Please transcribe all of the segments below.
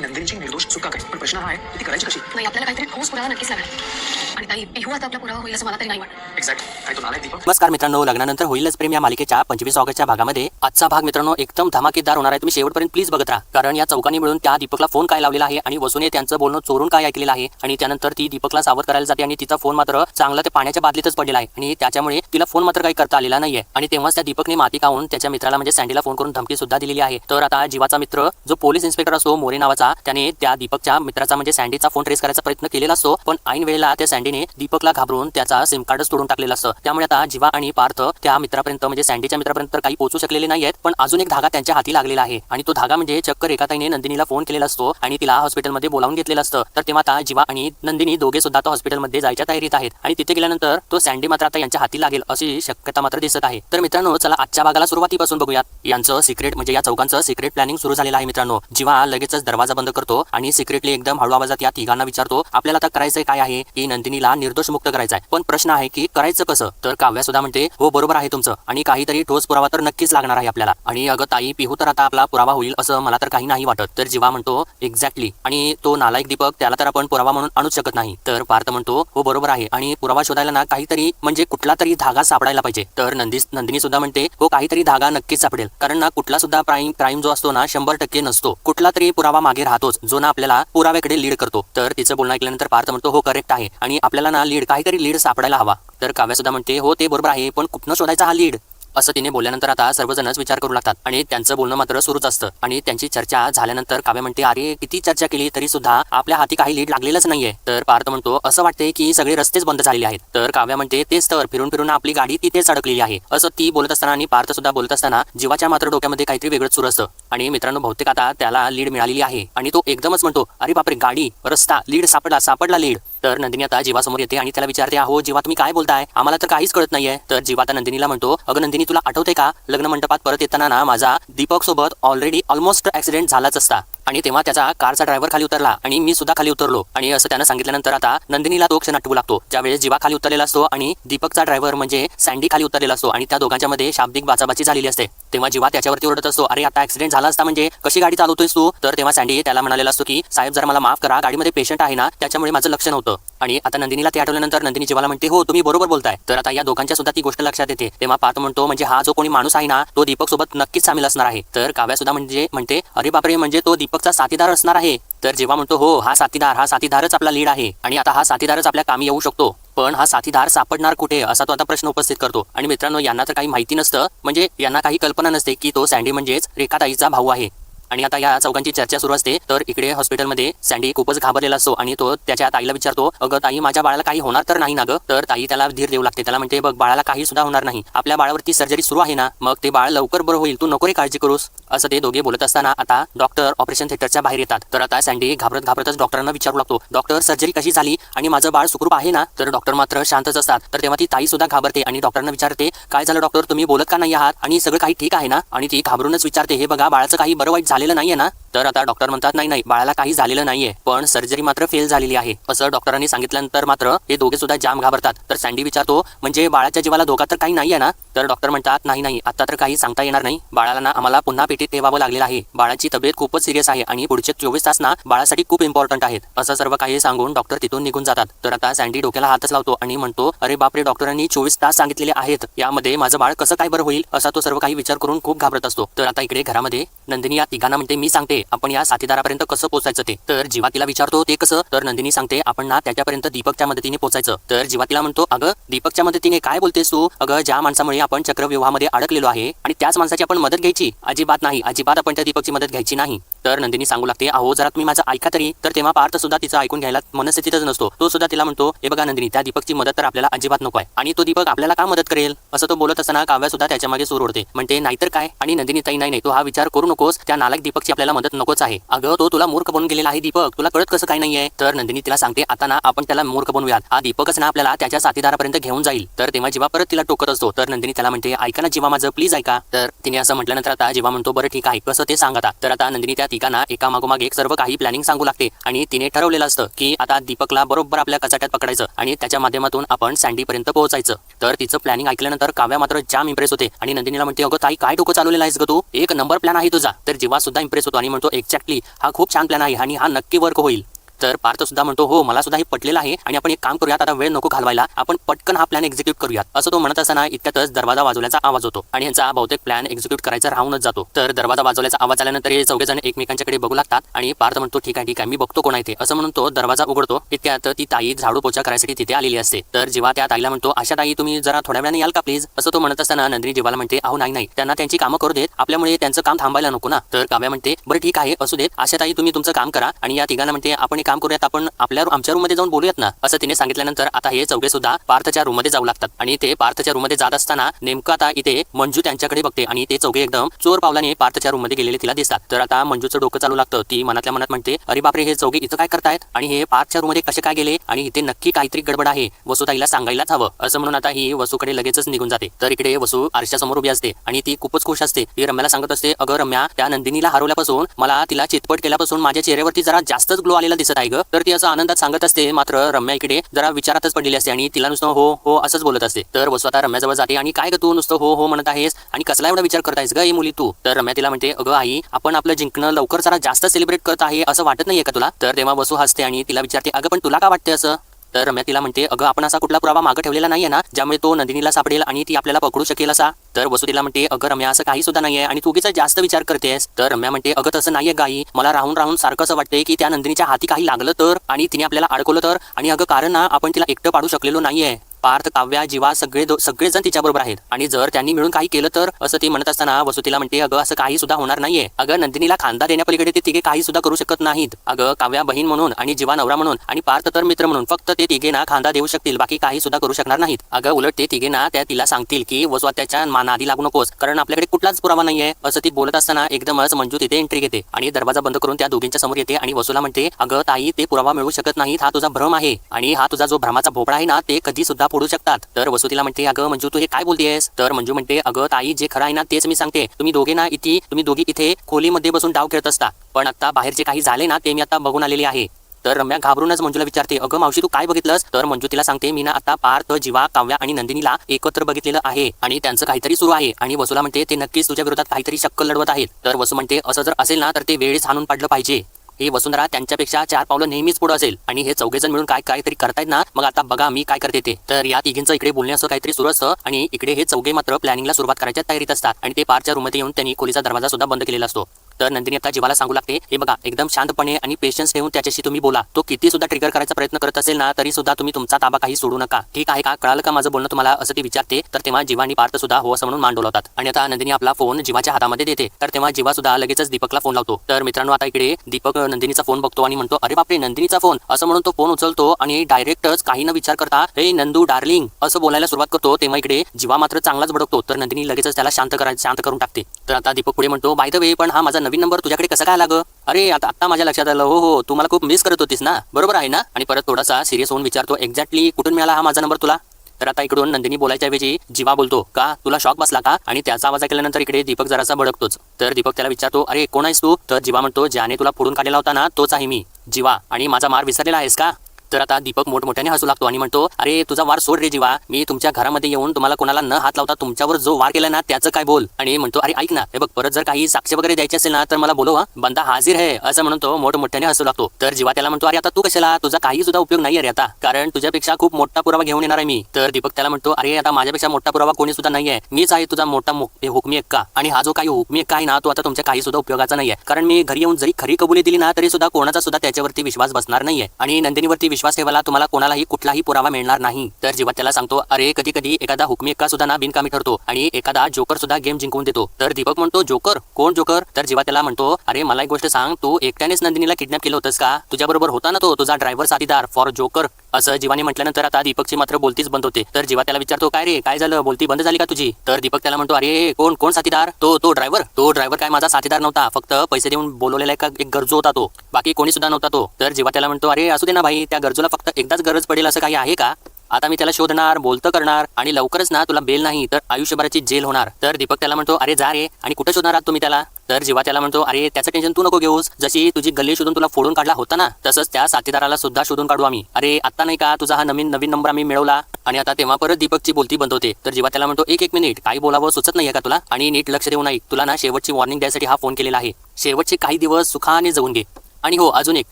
नंदिनीची निर्दोष चुका काय? पण प्रश्न हा आहे ती करायची कशी? नाही आपल्याला काहीतरी ठोस पुरावा नक्कीच लागणार. आणि ताई पिहू आता आपला पुरावा होईल असं मला तरी नाही वाटत. एक्झॅक्ट आणि तो नालायक दीपक? नमस्कार मित्रांनो लग्नानंतर होईलच प्रेम या मालिकेच्या पंचवीस ऑगस्टच्या भागामध्ये. आजचा भाग मित्रांनो एकदम धमाकेदार होणार आहे. तुम्ही शेवटपर्यंत प्लीज बघत राहा. कारण या चौकांनी मिळून त्या दीपकला फोन काय लावलेला आहे आणि वसूने त्यांचं बोलणं चोरून काय ऐकलेलं आहे आणि त्यानंतर ती दीपकला सावध करायला जाते आणि तिचा फोन मात्र चांगला ते पाण्याच्या बादलीतच पडलेला आहे. आणि त्याच्यामुळे तिला फोन मात्र काही करता आलेला नाहीये. आणि तेव्हाच त्या दीपकने माती खाऊन त्याच्या मित्राला म्हणजे सँडीला फोन करून धमकी सुद्धा दिलेली आहे. तर आता जीवाचा मित्र जो पोलीस इन्स्पेक्टर असतो मोरे नावाचा त्याने त्या दीपकच्या मित्राचा म्हणजे सँडीचा फोन ट्रेस करायचा प्रयत्न केलेला असतो. पण ऐन वेळेला त्या सँडीने दीपकला घाबरून त्याचा सिम कार्डच तोडून टाकलेलं असतं. त्यामुळे आता जीवा आणि पार्थ त्या मित्रापर्यंत म्हणजे सँडीच्या मित्रापर्यंत काही पोहोचू शकलेले नाही आहेत पण अजून एक धागा त्यांच्या हाती लागलेला आहे. आणि तो धागा म्हणजे चक्क रेखाताईने नंदिनीला फोन केलेला असतो आणि तिला हॉस्पिटलमध्ये बोलावून घेतलेलं असतं. तर तेव्हा आता जीवा आणि नंदिनी दोघे सुद्धा आता हॉस्पिटलमध्ये जायच्या तयारीत आहेत आणि तिथे गेल्यानंतर तो सँडी मात्र आता यांच्या हाती लागेल अशी शक्यता मात्र दिसत आहे. तर मित्रांनो चला आजच्या भागाला सुरुवातीपासून बघूयात. यांचं सिक्रेट म्हणजे या चौकांचं सिक्रेट प्लॅनिंग सुरू झालेलं आहे मित्रांनो. जीवा लगेचच दरवाजा बंद करतो आणि सिक्रेटली एकदम हळू आवाजात या तिघांना विचारतो आपल्याला आता करायचंय काय आहे? की नंदिनी नंदिनीला निर्दोष मुक्त करायचा आहे पण प्रश्न आहे की करायचं कसं? तर काव्या सुद्धा म्हणते हो बरोबर आहे तुमचं. आणि काहीतरी ठोस पुरावा तर नक्कीच लागणार आहे आपल्याला. आणि अगं ताई पिहू तर आता आपला पुरावा होईल असं मला तर काही नाही वाटत. तर जीवा म्हणतो एक्झॅक्टली. आणि तो नालायक दीपक त्याला तर आपण पुरावा म्हणून आणूच शकत नाही. तर पार्थ म्हणतो हो बरोबर आहे. आणि पुरावा शोधायला ना काहीतरी म्हणजे कुठला तरी धागा सापडायला पाहिजे. तर नंदी नंदिनी सुद्धा म्हणते हो काहीतरी धागा नक्कीच सापडेल. कारण ना कुठला सुद्धा प्राईम क्राईम जो असतो ना शंभर टक्के नसतो. कुठला तरी पुरावा मागे राहतोच जो ना आपल्याला पुराव्याकडे लीड करतो. तर तिचं बोलणं ऐकल्यानंतर पार्थ म्हणतो हो करेक्ट आहे. आणि आपल्याला ना लीड काहीतरी लीड सापडायला हवा. तर काव्यासुद्धा म्हणते हो ते बरोबर आहे पण कुठनं शोधायचा हा लीड? असं तिने बोलल्यानंतर आता सर्वजणच विचार करू लागतात आणि त्यांचं बोलणं मात्र सुरूच असतं. आणि त्यांची चर्चा झाल्यानंतर काव्य म्हणते अरे किती चर्चा केली तरी सुद्धा आपल्या हाती काही लीड लागलेलंच नाहीये. तर पार्थ म्हणतो असं वाटते की सगळे रस्तेच बंद झालेले आहेत. तर काव्या म्हणते तेच तर फिरून फिरून आपली गाडी तिथेच अडकलेली आहे. असं ती बोलत असताना आणि पार्थ सुद्धा बोलत असताना जीवाच्या मात्र डोक्यामध्ये काहीतरी वेगळंच सुरू असतं. आणि मित्रांनो बहुतेक आता त्याला लीड मिळालेली आहे. आणि तो एकदमच म्हणतो अरे बापरे गाडी रस्ता लीड सापडला सापडला लीड. तर नंदिनी आता जीवासमोर येते आणि त्याला विचारते अहो जीवा तुम्ही काय बोलताय? आम्हाला तर काहीच कळत नाहीये. तर जीवा आता नंदिनीला म्हणतो अगं नंदिनी तुला आठवते का? लग्न मंडपात परत येताना ना माझा दीपक सोबत ऑलरेडी ऑलमोस्ट ऍक्सिडेंट झालाच असता. आणि तेव्हा त्याचा कारचा ड्रायव्हर खाली उतरला आणि मी सुद्धा खाली उतरलो. आणि असं त्यानं सांगितल्यानंतर आता नंदिनीला तो क्षण आठवू लागतो. ज्यावेळेस जीवा खाली उतरलेला असतो आणि दीपकचा ड्रायव्हर म्हणजे सँडी खाली उतरलेला असतो आणि त्या दोघांच्या मध्ये शाब्दिक बाचाबाची झालेली असते. तेव्हा जीवा त्याच्यावरती ओरडत असतो अरे आता ऍक्सिडेंट झाला असता म्हणजे कशी गाडी चालवतोयस तू? तर तेव्हा सँडी त्याला म्हणालेला असतो की साहेब जर मला माफ करा गाडीमध्ये पेशंट आहे ना त्याच्यामुळे माझं लक्ष नव्हतं. आणि आता नंदिनीला ते आठवल्यानंतर नंदिनी जीवाला म्हणते हो तुम्ही बरोबर बोलताय. तर आता या दोघांच्या सुद्धा ती गोष्ट लक्षात येते. तेव्हा पाहतो म्हणतो म्हणजे हा जो कोणी माणूस आहे ना तो दीपक सोबत नक्कीच सामील असणार आहे. तर काव्या सुद्धा म्हणजे म्हणते अरे बापरे म्हणजे तो दीपकचा साथीदार असणार आहे. तर जेव्हा म्हणतो हो हा साथीदार हा साथीदारच आपला लीड आहे. आणि आता हा साथीदारच आपल्या कामी येऊ शकतो. पण हा साथीदार सापडणार कुठे असा तो आता प्रश्न उपस्थित करतो. आणि मित्रांनो यांना तर काही माहिती नसतं. म्हणजे यांना काही कल्पना नसते की तो सँडी म्हणजेच रेखाताईचा भाऊ आहे. आणि आता या चौकांची चर्चा सुरू असते. तर इकडे हॉस्पिटलमध्ये सँडी खूपच घाबरलेला असतो आणि तो त्याच्या ताईला विचारतो अगं ताई माझ्या बाळाला काही होणार तर नाही ना गं? तर ताई त्याला धीर देऊ लागते. त्याला म्हणते बघ बाळाला काही सुद्धा होणार नाही. आपल्या बाळावरती सर्जरी सुरू आहे ना मग ते बाळ लवकर बरं होईल. तू नको रे काळजी करूस. असं ते दोघे बोलत असताना आता डॉक्टर ऑपरेशन थिएटरच्या बाहेर येतात. तर आता सँडी घाबरत घाबरतच डॉक्टरांना विचारू लागतो डॉक्टर सर्जरी कशी झाली? आणि माझं बाळ सुखरूप आहे ना? तर डॉक्टर मात्र शांतच असतात. तर तेव्हा ती ताई सुद्धा घाबरते आणि डॉक्टरांना विचारते काय झालं डॉक्टर? तुम्ही बोलत का नाही आहात? आणि सगळं काही ठीक आहे ना? आणि ती घाबरूनच विचारते हे बघा बाळाचं काही बरं वाईट झालेलं नाहीये ना? तर आता डॉक्टर म्हणतात नाही नाही बाळाला काही झालेलं नाहीये पण सर्जरी मात्र फेल झालेली आहे. असं डॉक्टरांनी सांगितल्यानंतर मात्र हे दोघे सुद्धा जाम घाबरतात. तर सँडी विचारतो म्हणजे बाळाच्या जीवाला धोका तर काही नाहीये ना? तर डॉक्टर म्हणतात नाही नाही आता तर काही सांगता येणार नाही. बाळाला ना आम्हाला पुन्हा पेटीत ठेवावं लागलेलं आहे. बाळाची तब्येत खूपच सिरियस आहे आणि पुढचे चोवीस तास ना बाळासाठी खूप इम्पॉर्टंट आहेत. असं सर्व काही सांगून डॉक्टर तिथून निघून जातात. तर आता सँडी डोक्याला हातच लावतो आणि म्हणतो अरे बापरे डॉक्टरांनी चोवीस तास सांगितलेले आहेत. यामध्ये माझं बाळ कसं काय बरं होईल? असा तो सर्व काही विचार करून खूप घाबरत असतो. तर आता इकडे घरामध्ये नंदिनी या तिघांना म्हणते मी सांगते आपण या साथीदारापर्यंत कसं पोचायचं ते. तर जीवा तिला विचारतो ते कसं? तर नंदिनी सांगते आपण ना त्याच्यापर्यंत दीपकच्या मदतीने पोचायचं तर जीवा तिला म्हणतो अगं दीपकच्या मदतीने काय बोलतेस तू? अगं ज्या माणसामुळे आपण चक्रव्यूहामध्ये अडकलेलो आहे आणि त्याच माणसाची आपण मदत घ्यायची? अजिबात नाही. अजिबात आपण त्या दीपकची मदत घ्यायची नाही. तर नंदिनी सांगू लागते अहो जरा तुम्ही माझं ऐका तरी. तर तेव्हा पार्थ सुद्धा तिचं ऐकून घ्यायला मनस्थितीतच नसतो. तो सुद्धा तिला म्हणतो हे बघा नंदिनी त्या दीपकची मदत तर आपल्याला अजिबात नको आहे. आणि तो दीपक आपल्याला का मदत करेल? असं तो बोलत असताना काव्या सुद्धा त्याच्यामागे सूर ओढते. म्हणते नाहीतर काय? आणि नंदिनी ताई नाही नाही तो हा विचार करू नकोस. त्या नालायक दीपकची आपल्याला मदत नकोच आहे. अगं तो तुला मूर्ख बनून गेलेला आहे दीपक. तुला कळत कसं काय नाहीये? तर नंदिनी तिला सांगते आता ना आपण त्याला मूर्ख बनवूयात. हा दीपकच ना आपल्याला त्याच्या साथीदारापर्यंत घेऊन जाईल. तर तेव्हा जेव्हा परत तिला टोकत असतो. तर नंदिनी त्याला म्हणते ऐका ना जीवा माझं प्लीज ऐका. तर तिने असं म्हटल्यानंतर आता जेव्हा म्हणतो बरं ठीक आहे. कसं ते सांगता. तर आता नंदिनी त्या ठिकाणा एका मागोमाग एक सर्व काही प्लॅनिंग सांगू लागते. आणि तिने ठरवलेलं असतं की आता दीपकला बरोबर आपल्या कचाट्यात पकडायचं आणि त्याच्या माध्यमातून आपण सँडीपर्यंत पोहोचायचं. तर तिचं प्लॅनिंग ऐकल्यानंतर काव्या मात्र जाम इम्प्रेस होते. आणि नंदिनीला म्हणते अगं ताई काय डोकं चालवलेलं आहेस ग तू? एक नंबर प्लॅन आहे तुझा. तर जीवा सुद्धा इम्प्रेस होतो आणि म्हणतो एक्झॅक्टली हा खूप छान प्लॅन आहे आणि हा नक्की वर्क होईल. तर पार्थ सुद्धा म्हणतो हो मला सुद्धा हे पटलेलं आहे आणि आपण एक काम करूयात आता वेळ नको घालवायला. आपण पटकन हा प्लॅन एक्झिक्यूट करूयात. असं तो म्हणत असताना इतक्यातच दरवाजा वाजवल्याचा आवाज होतो आणि यांचा बहुतेक प्लॅन एक्झिक्यूट करायचा राहूनच जातो. तर दरवाजा वाजवल्याचा आवाज आल्यानंतर हे चौघेजण एकमेकांच्याकडे बघू लागतात आणि पार्थ म्हणतो ठीक आहे ठीक आहे मी बघतो कोण आहे ते. असं म्हणून तो दरवाजा उघडतो. इतक्यात ती ताई झाडू पोचा करायसाठी तिथे आलेली असते. तर जेव्हा त्या ताईला म्हणतो अशा ताई तुम्ही जरा थोड्या वेळाने याल का प्लीज असं तो म्हणत असताना नंदिनी जीवाला म्हणते अहो नाही नाही त्यांना त्यांची कामं करू देत. आपल्यामुळे त्यांचं काम थांबायला नको ना. तर काव्या म्हणते बरं ठीक आहे असू देत. अशा ताई तुम्ही तुमचं काम करा आणि या तिघांना म्हणते आपण एक काम करूयात आपण आपल्या आमच्या रूममध्ये जाऊन बोलूयात ना असं तिने सांगितल्यानंतर आता हे चौघे सुद्धा पार्थच्या रूममध्ये जाऊ लागतात. आणि ते पार्थच्या रूममध्ये जात असताना नेमकं आता इथे मंजू त्यांच्याकडे बघते आणि ते चौघे एकदम चोर पावलाने पार्थच्या रूममध्ये गेलेले तिला दिसतात. तर आता मंजूचं डोकं चालू लागतं. ती मनातल्या मनात म्हणते अरे बापरे हे चौघे इथं काय करतायत? आणि हे पार्थच्या रूममध्ये कसे काय गेले? आणि इथे नक्की काहीतरी गडबड आहे. वसुताईला सांगायलाच हवं. असं म्हणून आता ही वसूकडे लगेचच निघून जाते. तर इकडे वसू आरशासमोर उभी असते आणि ती खूपच खुश असते. ती रम्याला सांगत असते अगं रम्या त्या नंदिनीला हरवल्यापासून मला तिला चितपट केल्यापासून माझ्या चेहऱ्यावरती जरा जास्तच ग्लो आलेला दिसत आहे ग. तर ती असं आनंदात सांगत असते मात्र रम्या इकडे जरा विचारातच पडलेली असते आणि तिला नुसतं हो हो असंच बोलत असते. तर वसू आता रम्याजवळ जाते आणि काय ग तू नुसतं हो हो म्हणत आहेस? आणि कसला एवढा विचार करतायस ग ही मुली तू? तर रम्या तिला म्हणते अगं आई आपण आपलं जिंकणं लवकर जरा जास्त सेलिब्रेट करत आहे असं वाटत नाहीये का तुला? तर तेव्हा वसू हसते आणि तिला विचारते अगं पण तुला का वाटते असं? तर रम्या तिला म्हणते अगं आपण असा कुठला पुरावा मागं ठेवलेला नाहीये ना ज्यामुळे तो नंदिनीला सापडेल आणि ती आपल्याला पकडू शकेल असा. तर वसू तिला म्हणते अगं रम्या असं काही सुद्धा नाहीये आणि तू उगीच जास्त विचार करतेस. तर रम्या म्हणते अगं तसं नाहीये गाई. मला राहून राहून सारखं असं वाटतंय की त्या नंदिनीच्या हाती काही लागलं तर आणि तिने आपल्याला अडकवलं तर. आणि अगं कारण ना आपण तिला एकटं पाडू शकलेलो नाहीये. पार्थ काव्या जीवा सगळे दो- सगळेजण तिच्याबरोबर आहेत. आणि जर त्यांनी मिळून काही केलं तर असं ती म्हणत असताना वसुतीला म्हणते अगं असं काही सुद्धा होणार नाहीये. अगं नंदिनीला खांदा देण्यापलीकडे ते तिघे काही सुद्धा करू शकत नाहीत. अगं काव्या बहीण म्हणून आणि जीवा नवरा म्हणून आणि पार्थ तर मित्र म्हणून फक्त ते तिघे ना खांदा देऊ शकतील बाकी काही सुद्धा करू शकणार नाहीत. अगं उलट ते तिघे ना त्या तिला सांगतील की वसवा त्याच्या मानाआधी लागू नकोस कारण आपल्याकडे कुठलाच पुरावा नाहीये. असं ती बोलत असताना एकदमच मंजू तिथे एंट्री घेते आणि दरवाजा बंद करून त्या दोघींच्या समोर येते आणि वसूला म्हणते अगं ताई ते पुरावा मिळू शकत नाहीत हा तुझा भ्रम आहे. आणि हा तुझा जो भ्रमाचा भोपळा आहे ना ते कधी सुद्धा फोडू शकतात. तर वसुतीला तिला म्हणते अगं मंजू तू हे काय बोलतेस तर मंजू म्हणते अगं ताई जे खरं आहे ना तेच मी सांगते. तुम्ही दोघे ना इथे तुम्ही दोघी इथे खोलीमध्ये बसून डाव खेळत असता. पण आता बाहेर जे काही झाले ना ते मी आता बघून आलेले आहे. तर रम्या घाबरूनच मंजूला विचारते अगं मावशी तू काय बघितलंस? तर मंजू तिला सांगते मी ना आता पार्थ जीवा काव्या आणि नंदिनीला एकत्र बघितलेलं आहे आणि त्यांचं काहीतरी सुरू आहे. आणि वसूला म्हणते ते नक्कीच तुझ्या विरोधात काहीतरी शक्कल लढवत आहेत. तर वसू म्हणते असं जर असेल ना तर ते वेळेस हाणून पाडलं पाहिजे. ही वसुंधरा त्यांच्यापेक्षा चार पावलं नेहमीच पुढे असेल. आणि हे चौघेजण मिळून काय काहीतरी करतायत ना? मग आता बघा मी काय करते ते. तर या तिघींचं इकडे बोलणे असं काहीतरी सुरू असतं आणि इकडे हे चौघे मात्र प्लॅनिंगला सुरुवात करायच्या तयारीत असतात. आणि ते पारच्या रूममध्ये येऊन त्यांनी खोलीचा दरवाजा सुद्धा बंद केलेला असतो. तर नंदिनी आता जीवाला सांगू लागते हे बघा एकदम शांतपणे आणि पेशन्स ठेवून त्याच्याशी तुम्ही बोला. तो किती सुद्धा ट्रिगर करायचा प्रयत्न करत असेल ना तरी सुद्धा तुम्ही तुमचा ताबा काही सोडू नका. ठीक आहे का? कळालं का माझं बोलणं तुम्हाला? असं ती विचारते. तर तेव्हा जीवानी आणि पार्थ सुद्धा हो असं म्हणून मान आणि आता नंदिनी आपला फोन जीवाच्या हातामध्ये देते. तर तेव्हा जीवा सुद्धा लगेचच दीपकला फोन लावतो. तर मित्रांनो आता इकडे दीपक नंदिनीचा फोन बघतो आणि म्हणतो अरे बापरे नंदिनीचा फोन असं म्हणून तो फोन उचलतो आणि डायरेक्टच काही न विचार करता हे नंदू डार्लिंग असं बोलायला सुरुवात करतो. तेव्हा इकडे जीवा मात्र चांगलाच भडकतो. तर नंदिनी लगेचच त्याला शांत करायला शांत करून टाकते. तर आता दीपक पुढे म्हणतो बाय द वे पण हा माझा नवीन नंबर तुझ्याकडे कसा काय लागं अरे आता आता माझ्या लक्षात आलं. हो हो तू मला खूप मिस करत होतीस ना? बरोबर आहे ना? आणि परत थोडासा सिरियस होऊन विचारतो एक्झॅक्टली कुठून मिळाला हा माझा नंबर तुला? तर आता इकडून नंदिनी बोलायच्या ऐवजी जीवा बोलतो का? तुला शॉक बसला का? आणि त्याचा आवाज ऐकल्यानंतर इकडे दीपक जरासा भडकतोच. तर दीपक त्याला विचारतो अरे कोण आहेस तू? तर जीवा म्हणतो ज्याने तुला फोडून काढलेला होता ना तोच आहे मी. जीवा आणि माझा मार विसरलेला आहेस का? तर आता दीपक मोठमोठ्याने हसू लागतो आणि म्हणतो अरे तुझा वार सोड रे जीवा. मी तुमच्या घरामध्ये येऊन तुम्हाला कोणाला न हात लावता तुमच्यावर जो वार केला ना त्याचं काय बोल? आणि म्हणतो अरे ऐक ना. हे बघ परत जर काही साक्ष वगैरे द्यायची असेल ना तर मला बोलो बंदा हाजीर आहे असं म्हणून तो मोठमोठ्याने हसू लागतो. तर जीवा त्याला म्हणतो अरे आता तू कशाला? तुझा काही सुद्धा उपयोग नाही रे आता. कारण तुझ्यापेक्षा खूप मोठा पुरावा घेऊन येणार आहे मी. तर दीपक त्याला म्हणतो अरे आता माझ्यापेक्षा मोठा पुरावा कोणी सुद्धा नाहीये. मीच आहे तुझा मोठा हुकमी एक्का. आणि हा जो काही हुकमी एक्का आहे ना तो आता तुमच्या काही सुद्धा उपयोगाचा नाहीये. कारण मी घरी येऊन जरी खरी कबुली दिली ना तरी सुद्धा कोणाचा सुद्धा त्याच्यावरती विश्वास बसणार नाहीये. आणि नंदिनीवरती विश्वास ठेवाला तुम्हाला कोणालाही कुठलाही पुरावा मिळणार नाही. तर जेव्हा त्याला सांगतो अरे कधी कधी एखादा हुकमी एक्का सुद्धा ना बिनकामी ठरतो आणि एखादा जोकर सुद्धा गेम जिंकून देतो. तर दीपक म्हणतो जोकर? कोण जोकर? तर जेव्हा त्याला म्हणतो अरे मला एक गोष्ट सांग तू एकट्यानेच नंदिनीला किडनॅप केलं होतंस का? तुझ्याबरोबर होता ना तो तुझा ड्रायव्हर साथीदार फॉर जोकर? असं जीवाने म्हटल्यानंतर आता दीपकची मात्र बोलतीच बंद होते. तर जीवा त्याला विचारतो काय रे? काय झालं? बोलती बंद झाली का तुझी? तर दीपक त्याला म्हणतो अरे कोण? कोण साथीदार? तो तो ड्रायव्हर? तो ड्रायव्हर काय माझा साथीदार नव्हता. फक्त पैसे देऊन बोलवलेला एक एक गरजू होता तो. बाकी कोणी सुद्धा नव्हता तो. तर जीवा त्याला म्हणतो अरे असू दे ना भाई. त्या गरजूला फक्त एकदाच गरज पडेल असं काही आहे का? आता मी त्याला शोधणार बोलतं करणार आणि लवकरच ना तुला बेल नाही तर आयुष्यभराची जेल होणार. तर दीपक त्याला म्हणतो अरे जा रे आणि कुठे शोधणार आहात तुम्ही त्याला? तर जेव्हा त्याला म्हणतो अरे त्याचं टेन्शन तू नको घेऊस. जशी तुझी गल्ली शोधून तुला फोडून काढला होता ना तसंच त्या साथीदाराला सुद्धा शोधून काढू आम्ही. अरे आता नाही का तुझा हा नवीन नवीन नंबर आम्ही मिळवला? आणि आता तेव्हा परत दीपकची बोलती बंद होते. तर जेव्हा त्याला म्हणतो एक एक मिनिट काही बोलावं सुचत नाहीये का तुला? आणि नीट लक्ष देऊ नाही. तुला ना शेवटची वॉर्निंग द्यायसाठी हा फोन केलेला आहे. शेवटचे काही दिवस सुखाने जगून घे. आणि हो अजून एक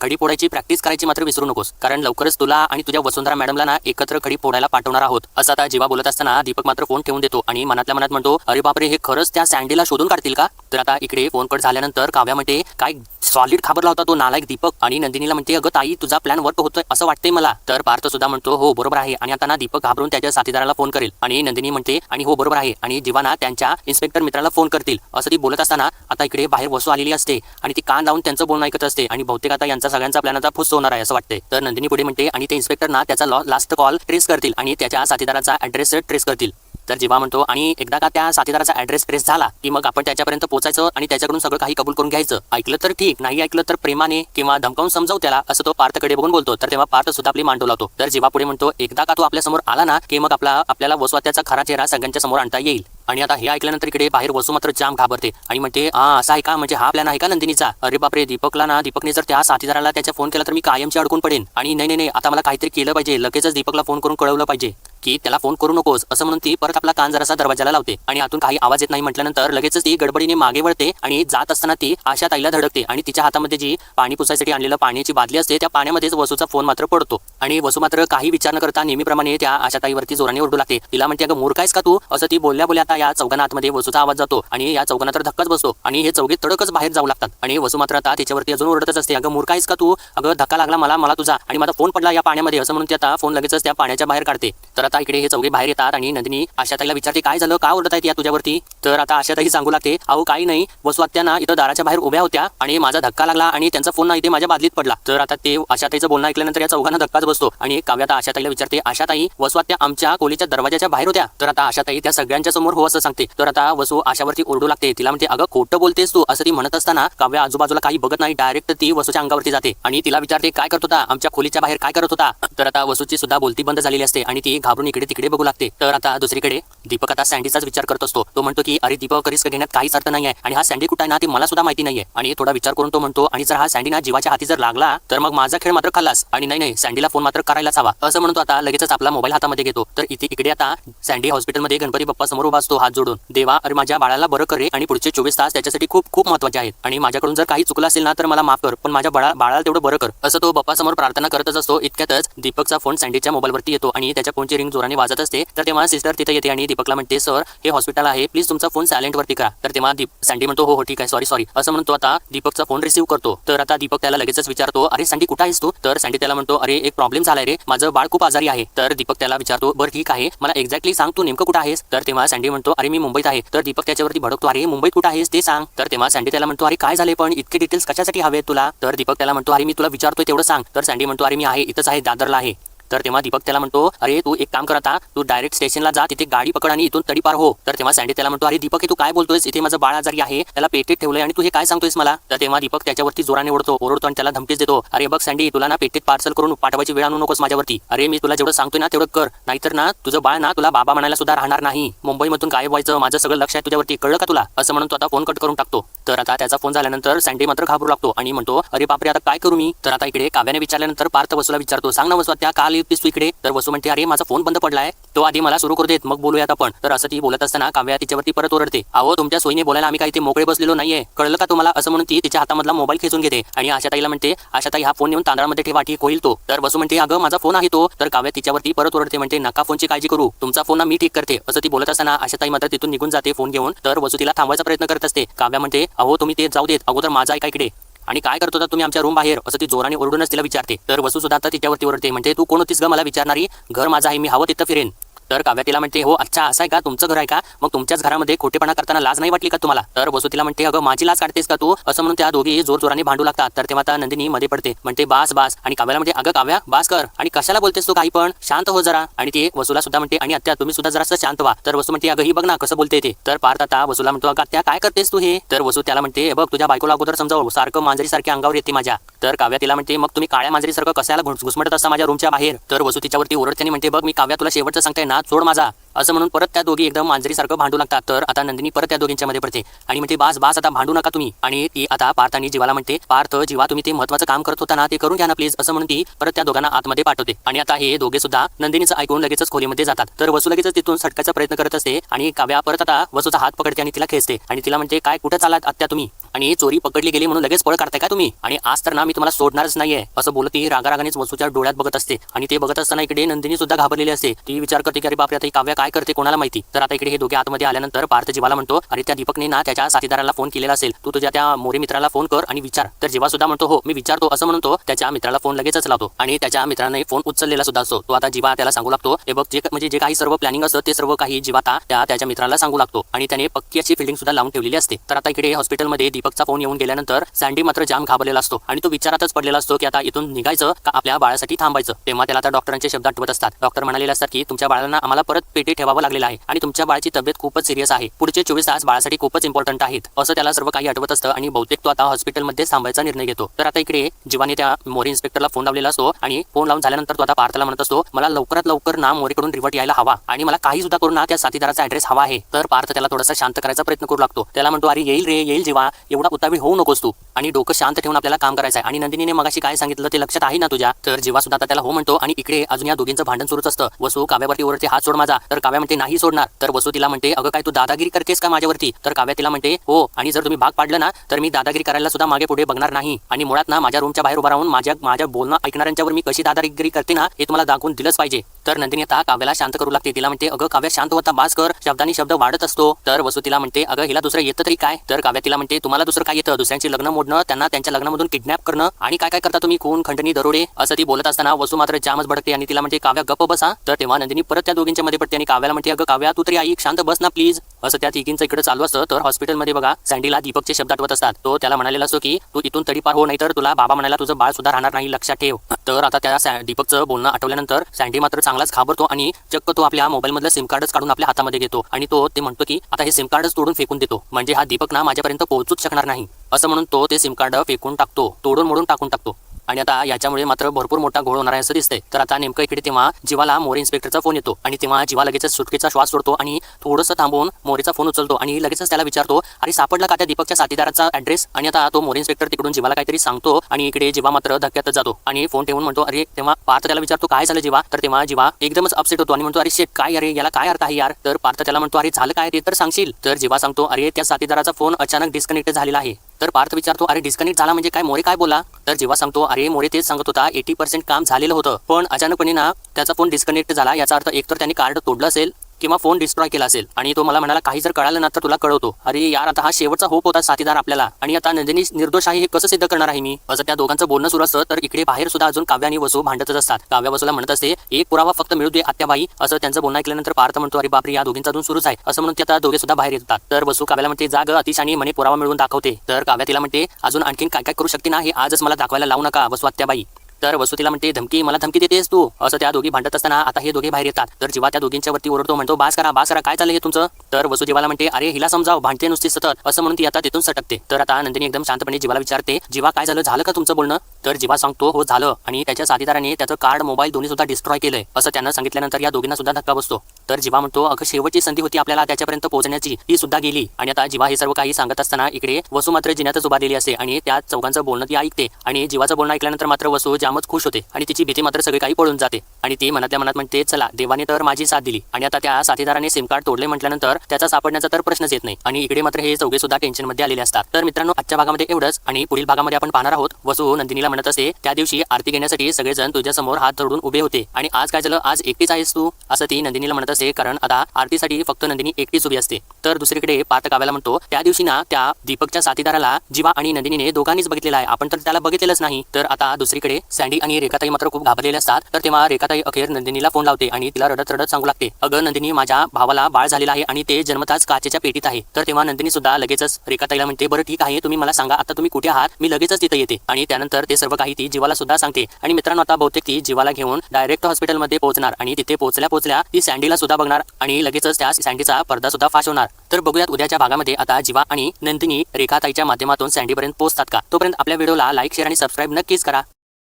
खडी फोडायची प्रॅक्टिस करायची मात्र विसरू नकोस कारण लवकरच तुला आणि तुझ्या वसुंधरा मॅडमला ना एकत्र खडी फोडायला पाठवणार आहोत. असं आता जीवा बोलत असताना दीपक मात्र फोन ठेवून देतो आणि मनातल्या मनात म्हणतो अरे बापरे हे खरंच त्या सँडीला शोधून काढतील का? तर आता इकडे फोन कट झाल्यानंतर काव्या म्हणते काय सॉलिड खाबरला होता तो नालायक दीपक? आणि नंदिनीला म्हणते अगं ताई तुझा प्लॅन वर्क होतोय असं वाटतंय मला. तर पार्थ सुद्धा म्हणतो हो बरोबर आहे. आणि आता ना दीपक घाबरून त्याच्या साथीदाराला फोन करेल आणि नंदिनी म्हणते आणि हो बरोबर आहे. आणि जीवाना त्यांच्या इन्स्पेक्टर मित्राला फोन करतील. असं ती बोलत असताना आता इकडे बाहेर वसू आलेली असते आणि ती कान लावून त्यांचं बोलणं ऐकत असते आणि बहुतेक आता यांचा सगळ्यांचा प्लॅन आता फुस होणार आहे असं वाटते तर नंदिनी पुढे म्हणते आणि ते इन्स्पेक्टर ना त्याचा लास्ट कॉल ट्रेस करतील आणि त्याच्या साथीदाराचा ऍड्रेस ट्रेस करतील. तर जेव्हा म्हणतो आणि एकदा का त्या साथीदाराचा ऍड्रेस ट्रेस झाला की मग आपण त्याच्यापर्यंत पोहोचायचं आणि त्याच्याकडून सगळं काही कबूल करून घ्यायचं. ऐकलं तर ठीक नाही ऐकलं तर प्रेमाने किंवा धमकावून समजावू त्याला असं तो पार्थकडे बघून बोलतो. तर तेव्हा पार्थ सुद्धा आपली मांडू लावतो. तर जेव्हा पुढे म्हणतो एकदा का तो आपल्यासमोर आला ना की मग आपला आपल्याला वसवात्याचा खरा चेहरा सगळ्यांच्या समोर आणता येईल. आणि आता हे ऐकल्यानंतर इकडे बाहेर वसू मात्र जाम घाबरते. आणि म्हणते हा असा आहे का? म्हणजे हा प्लॅन आहे का नंदिनीचा? अरे बापरे दीपकला ना दीपकने जर त्या साथीदाराला त्याच्या फोन केला तर मी कायमची अडकून पडेन. आणि नाही नाही नाही आता मला काहीतरी केलं पाहिजे. लगेचच दीपकला फोन करून कळवलं पाहिजे. की त्याला फोन करू नकोस असं म्हणून ती परत आपला कान जरासा दरवाजाला लावते. आणि आतून काही आवाज येत नाही म्हटल्यानंतर लगेचच ती गडबडीने मागे वळते आणि जात असताना ती आशा ताईला धडकते. आणि तिच्या हातामध्ये जी पाणी पुसायसाठी आणलेलं पाण्याची बादली असते त्या पाण्यामध्येच वसूचा फोन मात्र पडतो. आणि वसू मात्र काही विचार न करता नेहमीप्रमाणे त्या आशा ताईवरती जोराने ओरडू लागते. तिला म्हणते अगं मूर्ख आहेस का तू? असं ती बोलल्या बोलल्या आता या चौघांना आतमध्ये वसूचा आवाज जातो आणि या चौघांना तर धक्काच बसतो आणि हे चौघे तडकच बाहेर जाऊ लागतात. आणि वसू मात्र आता त्याच्यावरती अजून ओरडतच असते. अगं मूर्ख आहेस का तू? अगं धक्का लागला मला मला तुझा. आणि माझा फोन पडला या पाण्यामध्ये. असं म्हणून ते आता फोन लगेचच त्या पाण्याच्या बाहेर काढते. तर आता इकडे हे चौघे बाहेर येतात आणि नंदिनी आशाताईला विचारते काय झालं? का ओरडत आहेत या तुझ्यावरती? तर आता आशाताई सांगू लागते अहो काही नाही. वसू ना इथं दाराच्या बाहेर उभ्या होत्या आणि माझा धक्का लागला आणि त्यांचा फोन नाही इथे माझ्या बादलीत पडला. तर आता ते आशाताईचं बोलणं ऐकल्यानंतर या चौघांना धक्काच बसतो. आणि काव्या आता आशाताईला विचारते आशाताई वसवात्या आमच्या खोलीच्या दरवाजाच्या बाहेर होत्या? तर आता आशाताई त्या सगळ्यांच्या समोर हो असं सांगते. तर आता वसू आशावरती ओरडू लागते. तिला म्हणते अगं खोटं बोलतेस तू. असं ती म्हणत असताना काव्या आजूबाजूला काही बघत नाही. डायरेक्ट ती वसूच्या अंगावरती जाते. आणि तिला विचारते काय करत होता? आमच्या खोलीच्या बाहेर काय करत होता? तर आता वसूची सुद्धा बोलती बंद झालेली असते आणि ती घाबरून इकडे तिकडे बघू लागते. तर आता दुसरीकडे दीपक आता सँडीचाच विचार करत असतो. तो म्हणतो की अरे दीपक रिस्क घेण्यात काहीच अर्थ नाही आहे आणि हा सँडी कुठे आहे ना ते मला सुद्धा माहिती नाहीये. आणि थोडा विचार करून तो म्हणतो आणि जर हा सँडी ना जीवाच्या हाती जर लागला तर मग माझा खेळ मात्र खाल्लास. आणि नाही नाही सँडीला फोन मात्र करायलाच हवा. असं म्हणतो आता लगेचच आपला मोबाईल हातामध्ये घेतो. तर इथे इकडे आता सँडी हॉस्पिटलमध्ये गणपती बाप्पा समोर उभा असतो. हात जोडून देवा अरे माझ्या बाळाला बरं करे आणि पुढचे चोवीस तास त्याच्यासाठी खूप खूप महत्त्वाचे आहेत आणि माझ्याकडून जर काही चुकलं असेल ना तर मला माफ कर पण माझ्या बाळा बाळाला तेवढं बरं कर. असं तो बाप्पा समोर प्रार्थना करतच असतो. इतक्यातच दीपकचा फोन सँडीच्या मोबाईलवरती येतो आणि त्याच्या फोनची रिंग जोराने वाजत असते. तर तेव्हा सिस्टर तिथे येते आणि दीपकला म्हणते सर हे हॉस्पिटल आहे. प्लीज तुमचा फोन सायलेंटवरती करा. तर तेव्हा दीप सँडी म्हणतो हो हो ठीक आहे. सॉरी सॉरी असं म्हणतो आता दीपकचा फोन रिसिव्ह करतो. तर आता दीपक त्याला लगेचच विचारतो अरे सँडी कुठं आहेस तू? तर सँडी त्याला म्हणतो अरे एक प्रॉब्लेम झालाय रे. माझं बाळ खूप आजारी आहे. तर दीपक त्याला विचारतो बरं ठीक आहे. मला एक्झॅक्टली सांग तू नेमकं कुठं आहेस? तर तेव्हा सँडी म्हणतो अरे मी मुंबईत आहे. तर दीपक त्याच्यावरती भडकतो अरे मुंबईत कुठं आहेस? ते सांग. तर तेव्हा सँडी त्याला म्हणतो अरे काय झाले पण? इतके डिटेल्स कशासाठी हवे तुला? तर दीपक त्याला म्हणतो अरे मी तुला विचारतोय तेवढं सांग. तर सँडी म्हणतो अरे मी आहे इथंच आहे दादरला आहे. तर तेव्हा दीपक त्याला म्हणतो अरे तू एक काम कर आता. तू डायरेक्ट स्टेशनला जा. तिथे गाडी पकड आणि इथून तडी पार हो. तर तेव्हा सँडी त्याला म्हणतो अरे दीपक हे तू काय बोलतोयस? इथे माझं बाळ आजारी आहे. त्याला पेटीत ठेवलंय आणि तू हे काय सांगतोयस मला? तर तेव्हा दीपक त्याच्यावरती जोराने ओढतो ओरडतो आणि त्याला धमकीच देतो. अरे बघ सँडी तुला ना पेटीत पार्सल करून पाठवायची वेळ आणू नकोस माझ्यावरती. अरे मी तुला जेवढं सांगतोय ना तेवढं कर. नाहीतर ना तुझं बाळ ना तुला बाबा म्हणायला सुद्धा राहणार नाही. मुंबईमधून काय व्हायचं माझं सगळं लक्ष आहे तुझ्यावरती. कळलं का तुला? असं म्हणून तो आता फोन कट करून टाकतो. तर आता त्याचा फोन झाल्यानंतर सँडी मात्र घाबरू लागतो आणि म्हणतो अरे बापरे आता काय करू मी? तर आता इकडे काव्याने विचारल्यानंतर पार्थ वसूला विचारतो सांग ना वसू त्या काल येतीस तू इकडे? तर वसू म्हणते अरे माझा फोन बंद पडलाय. तो आधी मला सुरू करू देत मग बोलूयात आपण. तर असं ती बोलत असताना काव्या तिच्यावरती परत ओरडते. अहो तुमच्या सोयीने बोलायला आम्ही काही ते मोकळे बसलेलो नाहीये. कळलं का तुम्हाला? असं म्हणून ती तिच्या हातामधला मोबाईल खेचून घेते. आणि आशाताईला म्हणते आशाताई हा फोन नेऊन तांदळामध्ये ठेवा ठीक होईल तो. तर वसू म्हणते अगं माझा फोन आहे तो. तर काव्या तिच्यावरती परत ओरडते म्हणते नका फोनची काळजी करू. तुमचा फोन ना मी ठीक करते. असं ती बोलत असताना आशाताई मात्र तिथून निघून जाते फोन घेऊन. तर वसू तिला थांबवायचा प्रयत्न करत असते. काव्या म्हणते अहो तुम्ही ते जाऊ देत. अगोदर माझा ऐका इकडे. आणि काय करत होता तुम्ही आमच्या रूम बाहेर असं ती जोराने ओरडूनच तिला विचारते. तर वसू सुद्धा आता तिच्यावरती ओरडते. म्हणजे तू कोण होतीस ग? मला विचारणारी. घर माझं आहे मी हवं तिथं फिरेन. तर काव्या तिला म्हणते हो अच्छा असं आहे का? तुमचं घर आहे का? मग तुमच्याच घरामध्ये खोटेपणा करताना लाज नाही वाटली का तुम्हाला? तर वसू तिला म्हणते अगं माझी लाज काढतेस का तू? असं म्हणून त्या दोघी जोर जोराने भांडू लागतात. तर तेव्हा आता नंदिनी मध्ये पडते म्हणते बास बास. आणि काव्याला म्हणते अगं काव्या बास कर. आणि कशाला बोलतेस तू काही पण? शांत हो जरा. आणि ती वसूला सुद्धा म्हणते आणि आत्या तुम्ही सुद्धा जरा शांत व्हा. तर वसू म्हणते अगं ही बघ ना कसं बोलते ते. तर पार्थ आता वसूला म्हणतो अगं त्या काय करतेस तू हे? तर वसू त्याला म्हणते बघ तुझ्या बायकोला अगोदर समजावं सारखं मांजरी सारख्या अंगावर येते माझ्या. तर काव्या तिला म्हणते मग तुम्ही काळ्या मांजरीसारखं कशाला घुसमटत असता माझ्या रूमच्या बाहेर? तर वसू तिच्यावरती ओरडते म्हणते बघ मी काव्या तुला शेवटचं सांगते ना सोड माझा. असं म्हणून परत त्या दोघी एकदम मांजरीसारखं भांडू लागतात. तर आता नंदिनी परत त्या दोघींच्या मध्ये पडते. आणि म्हणते बास बास आता भांडू नका तुम्ही. आणि ती आता पार्थ आणि जीवाला म्हणते पार्थ जीवा तुम्ही ते महत्वाचं काम करत होता ना ते करून घ्या ना प्लीज असं म्हणून ती परत त्या दोघांना आतमध्ये पाठवते. आणि आता हे दोघे सुद्धा नंदिनीचं ऐकून लगेचच खोलीमध्ये जातात. तर वसू लगेच तिथून सटकायचा प्रयत्न करत असते आणि काव्या परत आता वसूचा हात पकडते आणि तिला खेचते. आणि तिला म्हणते काय कुठं चालात आत्या तुम्ही? आणि चोरी पकडली गेली म्हणून लगेच पळ काढताय का तुम्ही? आणि आज तर ना मी तुम्हाला सोडणारच नाहीये. असं बोलत ती रागारागानेच वसूच्या डोळ्यात बघत असते. आणि ते बघत असताना इकडे नंदिनी सुद्धा घाबरलेली असते. ती विचार करते की अरे बापरे आता ही काव्या काय करते कोणाला माहिती? तर आता इकडे हे दोघे आतमध्ये आल्यानंतर पार्थ जीवाला म्हणतो अरे त्या दीपकने ना त्याच्या साथीदाराला फोन केलेला असेल तू तुझ्या त्या मोरे मित्राला फोन कर आणि विचार. तर जीवा सुद्धा म्हणतो हो मी विचारतो असं म्हणतो त्याच्या मित्राला फोन लगेचच लावतो आणि त्याच्या मित्राने फोन उचललेला सुद्धा असतो. तो आता जीवा त्याला सांगू लागतो हे बघ जे म्हणजे जे काही सर्व प्लॅनिंग असतं ते सर्व काही जीवा आता त्या त्याच्या मित्राला सांगू लागतो. आणि त्याने पक्की अशी फिल्डिंग सुद्धा लावून ठेवलेली असते. तर आता इकडे हॉस्पिटलमध्ये दीपकचा फोन येऊन गेल्यानंतर सँडी मात्र जाम घाबरलेला असतो आणि तो विचारातच पडलेला असतो की आता इथून निघायचं का आपल्या बाळासाठी थांबायचं? तेव्हा त्याला आता डॉक्टरांचे शब्द आठवत असतात. डॉक्टर म्हणाले असतात की तुमच्या बाळाला असताना आम्हाला परत पेटी ठेवावं लागलेलं आहे आणि तुमच्या बाळाची तब्येत खूपच सिरियस आहे. पुढचे चोवीस तास बाळासाठी खूपच इम्पॉर्टंट आहेत. असं त्याला सर्व काही आठवत असतं आणि बहुतेक तो आता हॉस्पिटलमध्ये थांबायचा निर्णय घेतो. तर आता इकडे जीवाने त्या मोरे इन्स्पेक्टरला फोन लावलेला असतो आणि फोन लावून झाल्यानंतर तो आता पार्थला म्हणत असतो मला लवकरात लवकर ना मोरेकडून रिवर्ट यायला हवा आणि मला काही सुद्धा करून ना त्या साथीदाराचा ऍड्रेस हवा आहे. तर पार्थ त्याला थोडासा शांत करायचा प्रयत्न करू लागतो. त्याला म्हणतो अरे येईल रे येईल जीवा. एवढा उतावी होऊ नकोस तू. आणि डोकं शांत ठेवून आपल्याला काम करायचं आहे. आणि नंदिनीने मगाशी काय सांगितलं ते लक्षात आहे ना तुझ्या? तर जीवा सुद्धा त्याला हो म्हणतो आणि इकडे अजून या दोघींचं भांडण सुरूच असतं. वसू काव्यावरती ओरडते हात सोड माझा. तर काव्या म्हणते नाही सोडणार. तर वसू तिला म्हणते अगं काय तू दादागिरी करतेस का माझ्यावरती? तर काव्या तिला म्हणते हो. आणि जर तुम्ही भाग पाडलं ना तर मी दादागिरी करायला सुद्धा मागे पुढे बघणार नाही. आणि मुळात ना माझ्या रूमच्या बाहेर उभा राहून माझ्या माझ्या बोलणं ऐकणाऱ्यांच्यावर मी कशी दादागिरी करते ना हे तुम्हाला दाखवून दिलंच पाहिजे. तर नंदिनी आता काव्याला शांत करू लागते. तिला म्हणते अगं काव्या शांत होता बास कर. शब्दानी शब्द वाढत असतो. तर वसू तिला म्हणते अगं हिला दुसरं येतं तरी काय? तर काव्या तिला म्हणते तुम्हाला दुसरं काय येतं? दुसऱ्यांची लग्न मोडणं त्यांना त्यांच्या लग्नामधून किडनॅप करणं आणि काय काय करता तुम्ही? खून खंडणी दरोडे? असं ती बोलत असताना वसू मात्र जामच भडकते आणि तिला म्हणते काव्या गप्प बसा. तर तेव्हा नंदिनी परत त्या दोघींच्या मध्ये पडते आणि काव्याला म्हणते अगं काव्या तू तरी आई शांत बस ना प्लीज असं त्या तिघींचं इकडे चालू असतं. तर हॉस्पिटलमध्ये बघा सँडीला दीपकचे शब्द आठवत असतात. तो त्याला म्हणालेला असतो की तू इथून तरी पार हो नाही तर तुला बाबा म्हणाला तुझं बाळ सुद्धा राहणार नाही. लक्षात ठेव. तर आता त्या दीपकचं बोलणं आठवल्यानंतर सँडी मात्र चांगलाच घाबरतो आणि चक्क तो आपल्या मोबाईलमधलं सिम कार्डच काढून आपल्या हातामध्ये घेतो आणि तो ते म्हणतो की आता हे सिम कार्डच तोडून फेकून देतो. म्हणजे हा दीपक ना माझ्यापर्यंत पोहोचूच शकणार नाही. असं म्हणून तो ते सिम कार्ड फेकून टाकतो. तोडून मोडून टाकून टाकतो. आणि आता याच्यामुळे मात्र भरपूर मोठा घोळ होणार आहे असं दिसतंय. तर आता नेमकं इकडे तेव्हा जीवाला मोरे इन्स्पेक्टरचा फोन येतो आणि तेव्हा जीवा लगेच सुटकेचा श्वास सोडतो आणि थोडंसं थांबून मोरेचा फोन उचलतो आणि लगेचच त्याला विचारतो अरे सापडला का त्या दीपकच्या साथीदाराचा ऍड्रेस आणि आता तो मोरे इन्स्पेक्टर तिकडून जीवाला काहीतरी सांगतो आणि इकडे जीवा मात्र धक्क्यातच जातो आणि फोन ठेवून म्हणतो अरे तेव्हा पार्थ त्याला विचारतो काय झालं जीवा? तर तेव्हा जीवा एकदमच अपसेट होतो आणि म्हणतो अरे शेट काय अरे याला काय अर्थ आहे यार? तर पार्थ त्याला म्हणतो अरे झालं काय ते तर सांगशील? तर जीवा सांगतो अरे त्या साथीदाराचा फोन अचानक डिस्कनेक्ट झालेला आहे. तर पार्थ विचारतो अरे डिस्कनेक्ट झाला म्हणजे काय? मोरे काय बोला तर जेव्हा सांगतो अरे मोरे तेच सांगत होता एटी पर्सेंट काम झालेलं होतं. पण अचानकपणे ना त्याचा फोन डिस्कनेक्ट झाला. याचा अर्थ एकतर त्यांनी कार्ड तोडलं असेल किंवा फोन डिस्ट्रॉय केला असेल आणि तो मला म्हणाला काही जर कळालं ना तर तुला कळवतो. अरे यार आता हा शेवटचा होप होता साथीदार आपल्याला. आणि आता नंदिनी निर्दोष आहे हे कसं सिद्ध करणार आहे मी? असं त्या दोघांचं बोलणं सुरू असतं तर इकडे बाहेर सुद्धा अजून काव्या आणि वसू भांडतच असतात. काव्या वसूला म्हणत असते एक पुरावा फक्त मिळू दे आत्याबाई. असं त्यांचं बोलणं ऐकल्यानंतर पार्थ म्हणतो अरे बापरे या दोघींचा अजून सुरूच आहे. असं म्हणून ते आता दोघे सुद्धा बाहेर येतात. तर वसू काव्याला म्हणते जाग अतिशानी म्हणे पुरावा मिळवून दाखवते. तर काव्या तिला म्हणते अजून आणखीन काय काय करू शकते ना हे आजच मला दाखवायला लावू नका वसू आत्याबाई. तर वसुतीला तिला म्हणते धमकी मला धमकी देतेस तू. असं त्या दोघी भांडत असताना आता हे दोघे बाहेर येतात. तर जीवा त्या दोघींच्या वरती ओरडतो म्हणतो बास करा बास करा काय चाललं हे तुमचं? तर वसू म्हणते अरे हिला समजाव भांडते नुसती सतत. असं म्हणून ती आता तिथून सटकते. तर आता नंदिनी एकदम शांतपणे जीवाला विचारते जीवा काय झालं? झालं का तुमचं बोलणं? तर जीवा सांगतो हो झालं आणि त्याच्या साथीदाराने त्याचं कार्ड मोबाईल दोन्ही सुद्धा डिस्ट्रॉय केलंय असं त्यानं सांगितल्यानंतर या दोघींना सुद्धा धक्का बसतो. तर जीवा म्हणतो अगं शेवटची संधी होती आपल्याला त्याच्यापर्यंत पोहोचण्याची ती सुद्धा गेली. आणि आता जीवा हे सर्व काही सांगत असताना इकडे वसू मात्र जिन्यातच उभारलेली असते आणि त्या चौघांचं बोलणं ती ऐकते आणि जीवाचं बोलणं ऐकल्यानंतर मात्र वसू जामच खुश होते आणि तिची भीती मात्र सगळी काही पळून जाते. आणि ती मनातल्या मनात म्हणते चला देवाने तर माझी साथ दिली. आणि आता त्या साथीदाराने सिम कार्ड तोडले म्हटल्यानंतर त्याचा सापडण्याचा तर प्रश्नच येत नाही. आणि इकडे मात्र हे चौघे सुद्धा टेन्शनमध्ये आलेले असतात. तर मित्रांनो आजच्या भागामध्ये एवढंच आणि पुढील भागामध्ये आपण पाहणार आहोत. वसू नंदिनीला म्हणत असते त्या दिवशी आरती घेण्यासाठी सगळेजण तुझ्यासमोर हात जोडून उभे होते. आणि आज काय झालं? आज एकटीच आहेस तू? असं ती नंदिनीला म्हणत असते कारण आता आरतीसाठी फक्त नंदिनी एकटीच उभी असते. तर दुसरीकडे पाठ काव्याला म्हणतो त्या दिवशी ना त्या दीपकच्या साथीदाराला जीवा आणि नंदिनीने दोघांनीच बघितलेला आहे. आपण तर त्याला बघितलेलंच नाही. तर आता दुसरीकडे सँडी आणि रेखाताई मात्र खूप घाबरलेले असतात. तर तेव्हा रेखाताई अखेर नंदिनीला फोन लावते आणि तिला रडत रडत सांगू लागते अगं नंदिनी माझ्या भावाला बाळ झालेला आहे आणि ते जन्मताच काचेच्या पेटीत आहे. तर तेव्हा नंदिनी सुद्धा लगेचच रेखाताईला म्हणते बरं ठीक आहे तुम्ही मला सांगा आता तुम्ही कुठे आहात? मी लगेचच तिथे येते. आणि त्यानंतर ते सर्व काही ती जीवाला सुद्धा सांगते. आणि मित्रांनो आता बहुतेक ती जीवाला घेऊन डायरेक्ट हॉस्पिटलमध्ये पोहोचणार आणि तिथे पोहोचल्या पोहोचल्या ती सँडीला सुद्धा सुद्धा बघणार आणि लगेचच त्या सँडीचा पडदा सुद्धा फाश होणार. तर बघूयात उद्याच्या भागामध्ये आता जीवा आणि नंदिनी रेखाताईच्या माध्यमातून सँडीपर्यंत पोहोचतात का? तोपर्यंत आपल्या व्हिडिओला लाईक शेअर आणि सबस्क्राईब नक्कीच करा.